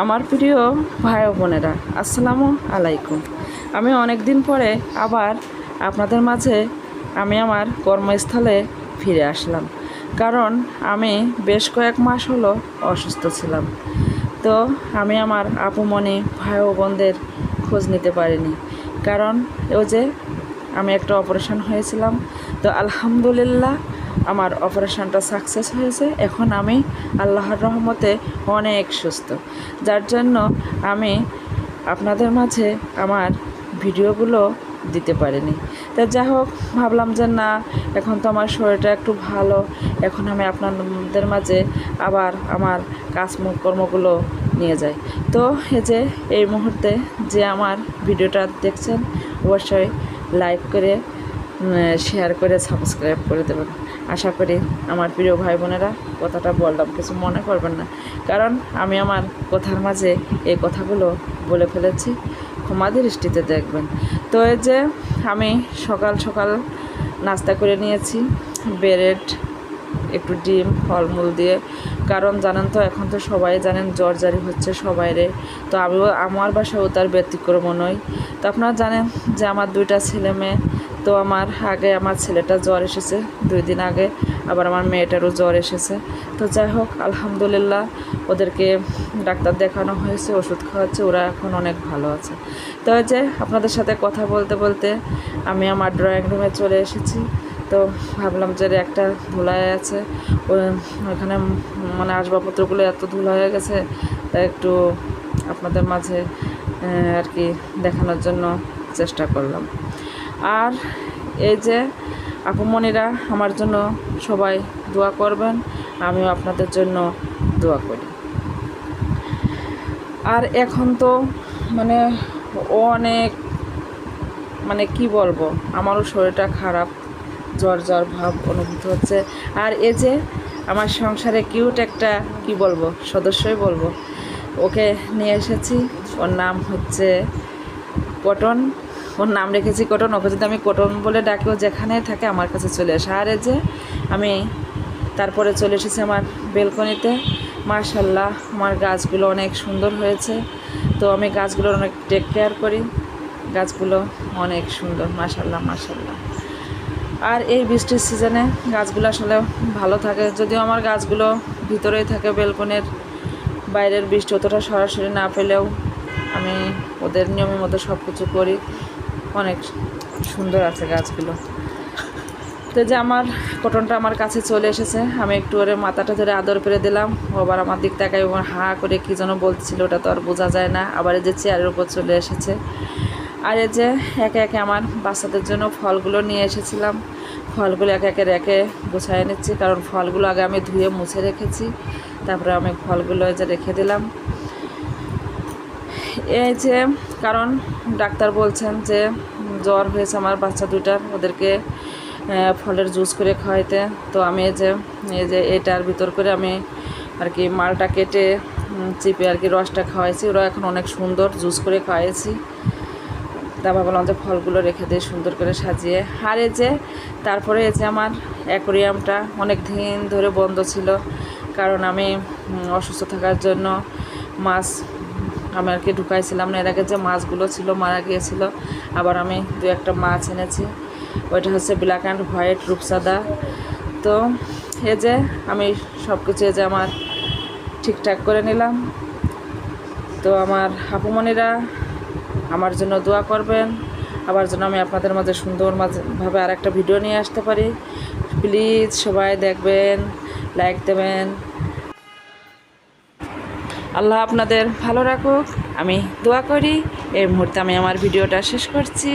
আমার প্রিয় ভাই বোনেরা, আসসালামু আলাইকুম। আমি অনেক দিন পরে আবার আপনাদের মাঝে আমি আমার কর্মস্থলে ফিরে আসলাম, কারণ আমি বেশ কয়েক মাস হলো অসুস্থ ছিলাম। তো আমি আমার আপুমণি ভাই বোনদের খোঁজ নিতে পারিনি, কারণ ও যে আমি একটা অপারেশন হয়েছিলাম। তো আলহামদুলিল্লাহ আমার অপারেশনটা সাকসেস হয়েছে। এখন আমি আল্লাহর রহমতে অনেক সুস্থ। যার জন্য আমি আপনাদের মাঝে আমার ভিডিওগুলো দিতে পারিনি। তা যাই হোক, ভাবলাম যে না, এখন তো আমার শরীরটা একটু ভালো। এখন আমি আপনাদের মাঝে আবার আমার কাজ কর্মগুলো নিয়ে যাই। তো এই যে, এই মুহূর্তে যে আমার ভিডিওটা দেখছেন, অবশ্যই লাইক করে শেয়ার করে সাবস্ক্রাইব করে দেবেন। আশা করি আমার প্রিয় ভাই বোনেরা কথাটা বললাম, কিছু মনে করবেন না। কারণ আমি আমার কথার মাঝে এই কথাগুলো বলে ফেলেছি, ক্ষমা দৃষ্টিতে দেখবেন। তো এই যে আমি সকাল সকাল নাস্তা করে নিয়েছি, ব্রেড, একটু ডিম, ফলমূল দিয়ে। কারণ জানেন তো, এখন তো সবাই জানেন জ্বর জারি হচ্ছে সবাইরে। তো আমিও, আমার বাসাও তার ব্যতিক্রম নই। তো আপনারা জানেন যে আমার দুইটা ছেলে মেয়ে তো আমার আগে আমার ছেলেটা জ্বর এসেছে, দুই দিন আগে। আবার আমার মেয়েটারও জ্বর এসেছে। তো যাই হোক, আলহামদুলিল্লাহ ওদেরকে ডাক্তার দেখানো হয়েছে, ওষুধ খাওয়াচ্ছে, ওরা এখন অনেক ভালো আছে। তো যে আপনাদের সাথে কথা বলতে বলতে আমি আমার ড্রয়িং রুমে চলে এসেছি। তো ভাবলাম যে একটা ধুলায় আছে ওখানে মানে আসবাবপত্রগুলো এত ধুলা হয়ে গেছে, তা একটু আপনাদের মাঝে আর কি দেখানোর জন্য চেষ্টা করলাম। আর এই যে আপুমণিরা আমার জন্য সবাই দোয়া করবেন, আমিও আপনাদের জন্য দোয়া করি। আর এখন তো মানে অনেক মানে কি বলব, আমারও শরীরটা খারাপ, জ্বর জ্বর ভাব অনুভূত হচ্ছে। আর এই যে আমার সংসারে কিউট একটা কি বলব, সদস্যই বলব, ওকে নিয়ে এসেছি। ওর নাম হচ্ছে কটন ওর নাম রেখেছি কটন, ওকে যদি আমি কটন বলে ডাকি, ও যেখানে থাকে আমার কাছে চলে আসে। আর যে আমি তারপরে চলে এসেছি আমার বেলকনিতে। মার্শাল্লাহ আমার গাছগুলো অনেক সুন্দর হয়েছে। তো আমি গাছগুলোর অনেক টেক কেয়ার করি। গাছগুলো অনেক সুন্দর মার্শাল্লাহ মার্শাল্লাহ আর এই বৃষ্টির সিজনে গাছগুলো আসলে ভালো থাকে। যদিও আমার গাছগুলো ভিতরেই থাকে, বেলকনের বাইরের বৃষ্টি অতটা সরাসরি না পেলেও আমি ওদের নিয়মের মতো সব কিছু করি। অনেক সুন্দর আছে গাছগুলো। তো যে আমার কটনটা আমার কাছে চলে এসেছে, আমি একটু ওরে মাথাটা ধরে আদর করে দিলাম আবার আমার দিক তাকাই ওর হা করে কী যেন বলছিল, ওটা তো আর বোঝা যায় না। আবার এই যে চেয়ারের উপর চলে এসেছে। আর এই যে একে একে আমার বাচ্চাদের জন্য ফলগুলো নিয়ে এসেছিলাম। ফলগুলো একে একে রেখে গুছাই নিচ্ছি, কারণ ফলগুলো আগে আমি ধুয়ে মুছে রেখেছি। তারপরে আমি ফলগুলো যে রেখে দিলাম। এই যে, কারণ ডাক্তার বলছেন যে জ্বর হয়েছে আমার বাচ্চা দুটার ওদেরকে ফলের জুস করে খাওয়াইতে। তো আমি এই যে এই যে এটার ভিতর করে আমি আর কি মালটা কেটে চিপে আর কি রসটা খাওয়াইছি। ওরা এখন অনেক সুন্দর জুস করে খাওয়াইছি। তারপর বললাম যে ফলগুলো রেখে দিয়ে সুন্দর করে সাজিয়ে। আর এই যে, তারপরে এই যে আমার অ্যাকোরিয়ামটা অনেক দিন ধরে বন্ধ ছিল। কারণ আমি অসুস্থ থাকার জন্য মাছ আমি আর কি ঢুকাইছিলাম না। এর আগে যে মাছগুলো ছিল, মারা গিয়েছিল। আবার আমি দু একটা মাছ এনেছি। ওইটা হচ্ছে ব্ল্যাক অ্যান্ড হোয়াইট রূপসাদা। তো এই যে আমি সব কিছু যে আমার ঠিকঠাক করে নিলাম। তো আমার হাপুমণিরা আমার জন্য দোয়া করবেন। আবার যেন আমি আপনাদের মাঝে সুন্দর মাঝেভাবে আর একটা ভিডিও নিয়ে আসতে পারি। প্লিজ সবাই দেখবেন লাইক দেবেন। আল্লাহ আপনাদের ভালো রাখুক। আমি দোয়া করি। এই মুহূর্তে আমি আমার ভিডিওটা শেষ করছি।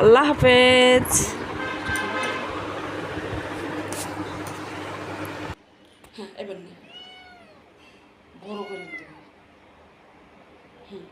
আল্লাহ হাফেজ। হ্যাঁ এবার বড় করে হুম।